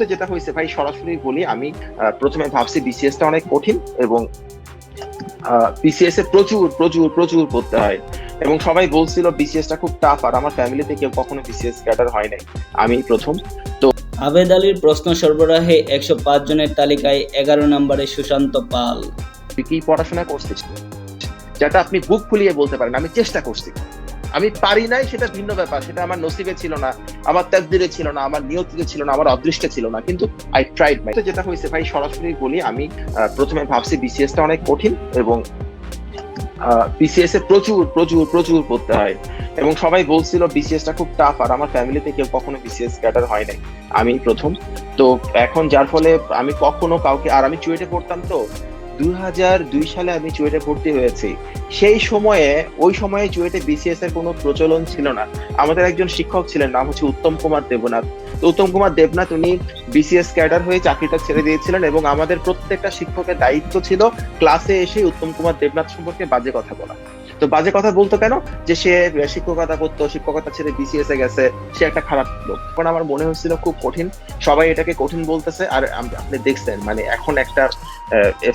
তো যেটা হয়েছে ভাই সরাসরি বলি আমি প্রথমে ভাবছি বিসিএস টা অনেক কঠিন এবং বিসিএস এ প্রচুর প্রচুর প্রচুর পড়তে হয়। এবং সবাই বলছিল বিসিএস টা খুব টাফ আর আমার ফ্যামিলিতে কেউ কখনো বিসিএস ক্যাডার হয় নাই। আমি প্রথম। তো আবেদ আলীর প্রশ্ন সরবরাহে একশো পাঁচ জনের তালিকায় এগারো নম্বরে সুশান্ত পাল। কি পড়াশোনা করছি যেটা আপনি বুক ফুলিয়ে বলতে পারেন আমি চেষ্টা করছি। আমি পারি নাই, সেটা ভিন্ন ব্যাপার। সেটা আমার নসিবে ছিল না, আমার তাকদিরে ছিল না, আমার নিয়তিতে ছিল না, আমার অদৃষ্টে ছিল না। কিন্তু আই ট্রাইড মাই যেটা হয়েছে ভাই, সরাসরি বলি, আমি প্রথমে ভাবছি বিসিএস টা অনেক কঠিন এবং বিসিএস এ প্রচুর প্রচুর প্রচুর পড়তে হয়। এবং সবাই বলছিল বিসিএস টা খুব টাফ আর আমার ফ্যামিলিতে কেউ কখনো বিসিএস ক্যাডার হয় নাই। আমি প্রথম। তো এখন যার ফলে আমি কখনো কাউকে আর আমি চুয়েটে পড়তাম তো সালে আমি চুয়েটে ভর্তি হয়েছি। সেই সময়ে, ওই সময়ে চুয়েটে বিসিএস এর কোনো প্রচলন ছিল না। আমাদের একজন শিক্ষক ছিলেন, নাম হচ্ছে উত্তম কুমার দেবনাথ। উত্তম কুমার দেবনাথ উনি বিসিএস ক্যাডার হয়ে চাকরিটা ছেড়ে দিয়েছিলেন এবং আমাদের প্রত্যেকটা শিক্ষকের দায়িত্ব ছিল ক্লাসে এসে উত্তম কুমার দেবনাথ সম্পর্কে বাজে কথা বলা। তো বাজে কথা বলতো কেন? যে সে, শিক্ষকতা করতো, শিক্ষকতা ছেড়ে বিসিএস এ গেছে, সে একটা খারাপ লোক। তখন আমার মনে হচ্ছিল খুব কঠিন। সবাই এটাকে কঠিন বলতেছে, আর আপনি দেখছেন মানে এখন একটা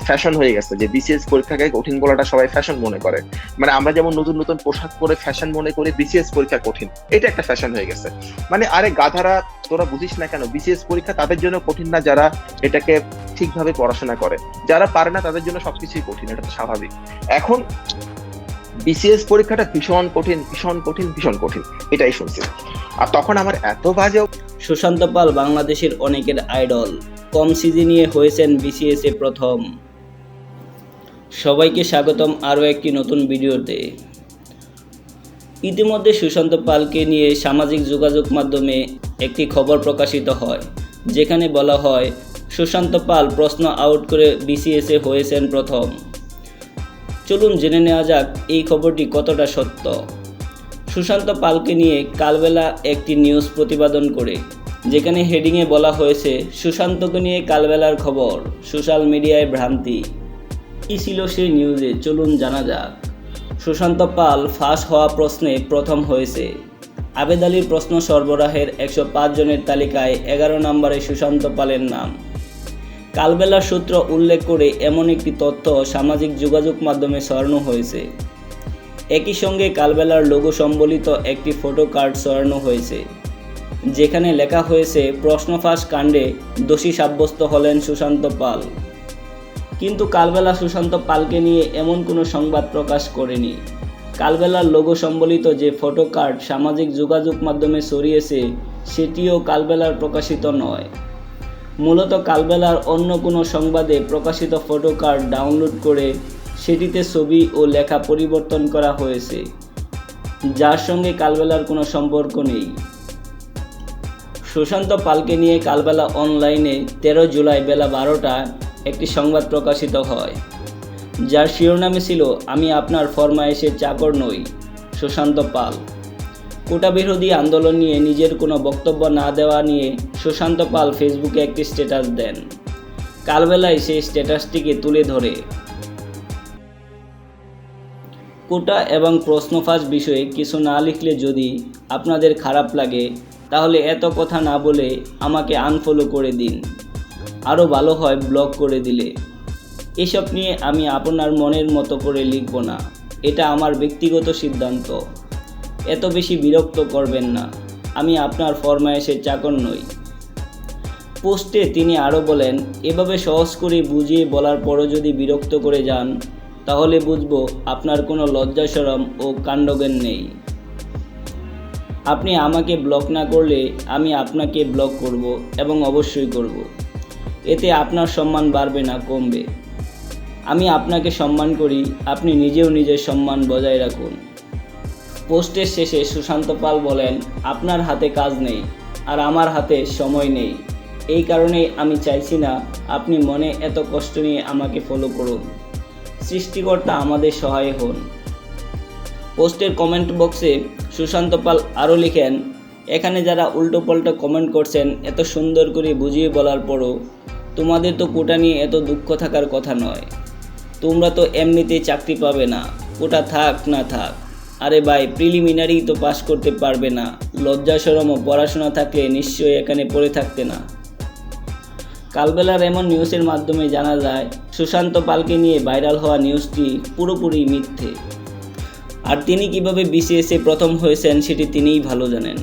ফ্যাশন হয়ে গেছে যে বিসিএস পরীক্ষাকে কঠিন বলাটা সবাই ফ্যাশন মনে করে। মানে আমরা যেমন নতুন নতুন পোশাক পরে ফ্যাশন মনে করি বিসিএস পরীক্ষা কঠিন। এটা একটা ফ্যাশন হয়ে গেছে। মানে আরে গাধারা, তোরা বুঝিস না কেন বিসিএস পরীক্ষা তাদের জন্য কঠিন না যারা এটাকে ঠিকভাবে পড়াশোনা করে। যারা পারে না তাদের জন্য সবকিছুই কঠিন, এটা তো স্বাভাবিক। এখন বিসিএস পরীক্ষাটা ভীষণ কঠিন ভীষণ কঠিন ভীষণ কঠিন। এটাই শুনছি। আর তখন আমার এত বাজে সুশান্ত পাল বাংলাদেশের অনেকের আইডল। কম সিজনিয়ে হয়েছেন বিসিএস এ প্রথম। সবাইকে স্বাগতম আরও একটি নতুন ভিডিওতে। ইতিমধ্যে সুশান্ত পালকে নিয়ে সামাজিক যোগাযোগ মাধ্যমে একটি খবর প্রকাশিত হয়, যেখানে বলা হয়, সুশান্ত পাল প্রশ্ন আউট করে বিসিএসে হয়েছেন প্রথম। চলুন জেনে নেওয়া যাক এই খবরটি কতটা সত্য। সুশান্ত পালকে নিয়ে কালবেলা একটি নিউজ প্রতিবেদন করে, যেখানে হেডিংয়ে বলা হয়েছে, সুশান্তকে নিয়ে কালবেলার খবর, সোশ্যাল মিডিয়ায় ভ্রান্তি। কী ছিল সেই নিউজে চলুন জানা যাক। সুশান্ত পাল ফাঁস হওয়া প্রশ্নে প্রথম হয়েছে, আবেদ আলীর প্রশ্ন সরবরাহের একশো পাঁচ জনের তালিকায় এগারো নম্বরে সুশান্ত পালের নাম। কালবেলার সূত্র উল্লেখ করে এমন একটি তথ্য সামাজিক যোগাযোগ মাধ্যমে ছড়ানো হয়েছে। একই সঙ্গে কালবেলার লোগো সম্বলিত একটি ফটো কার্ড সরানো হয়েছে, যেখানে লেখা হয়েছে, প্রশ্নফাঁস কাণ্ডে দোষী সাব্যস্ত হলেন সুশান্ত পাল। কিন্তু কালবেলা সুশান্ত পালকে নিয়ে এমন কোনো সংবাদ প্রকাশ করেনি। কালবেলার লোগো সম্বলিত যে ফটো কার্ড সামাজিক যোগাযোগ মাধ্যমে ছড়িয়েছে, সেটিও কালবেলার প্রকাশিত নয়। মূলত কালবেলার অন্য কোনো সংবাদে প্রকাশিত ফটো কার্ড ডাউনলোড করে সেটিতে ছবি ও লেখা পরিবর্তন করা হয়েছে, যার সঙ্গে কালবেলার কোনো সম্পর্ক নেই। সুশান্ত পালকে নিয়ে কালবেলা অনলাইনে তেরো জুলাই বেলা বারোটা একটি সংবাদ প্রকাশিত হয়, যার শিরোনামে ছিল, আমি আপনার ফরমায়েশের চাকর নই। সুশান্ত পাল। কোটা বিরোধী আন্দোলন নিয়ে নিজের কোনো বক্তব্য না দেওয়া নিয়ে সুশান্ত পাল ফেসবুকে একটি স্ট্যাটাস দেন। কালবেলায় সেই স্ট্যাটাসটিকে তুলে ধরে। কোটা এবং প্রশ্নফাঁস বিষয়ে কিছু না লিখলে যদি আপনাদের খারাপ লাগে, তাহলে এত কথা না বলে আমাকে আনফলো করে দিন। আরও ভালো হয় ব্লক করে দিলে। এসব নিয়ে আমি আপনার মনের মতো করে লিখব না। এটা আমার ব্যক্তিগত সিদ্ধান্ত। এত বেশি বিরক্ত করবেন না। আমি আপনার ফরমায়েশের চাকর নই। পোস্টে তিনি আরও বলেন, এভাবে সহজ করে বুঝিয়ে বলার পরও যদি বিরক্ত করে যান, তাহলে বুঝব আপনার কোনো লজ্জা সরম ও কাণ্ডজ্ঞান নেই। আপনি আমাকে ব্লক না করলে আমি আপনাকে ব্লক করব এবং অবশ্যই করব। এতে আপনার সম্মান বাড়বে না, কমবে। আমি আপনাকে সম্মান করি, আপনি নিজেও নিজের সম্মান বজায় রাখুন। পোস্টের শেষে সুশান্ত পাল বলেন, আপনার হাতে কাজ নেই আর আমার হাতে সময় নেই। এই কারণেই আমি চাইছি না আপনি মনে এত কষ্ট নিয়ে আমাকে ফলো করুন। সৃষ্টিকর্তা আমাদের সহায় হন। পোস্টের কমেন্ট বক্সে সুশান্ত পাল আরও লিখেন, এখানে যারা উল্টো উল্টোপাল্টা কমেন্ট করছেন, এত সুন্দর করে বুঝিয়ে বলার পরও তোমাদের তো কোটা নিয়ে এত দুঃখ থাকার কথা নয়। তোমরা তো এমনিতেই চাকরি পাবে না। কোটা থাক না থাক। আরে ভাই প্রিলিমিনারি তো পাশ করতে পারবে না। লজ্জা, সরম ও পড়াশোনা থাকলে নিশ্চয়ই এখানে পড়ে থাকতে না। কালবেলার এমন নিউজের মাধ্যমে জানা যায়, সুশান্ত পালকে নিয়ে ভাইরাল হওয়া নিউজটি পুরোপুরি মিথ্যে। আর তিনি কীভাবে বিসিএসে প্রথম হয়েছেন সেটি তিনিই ভালো জানেন।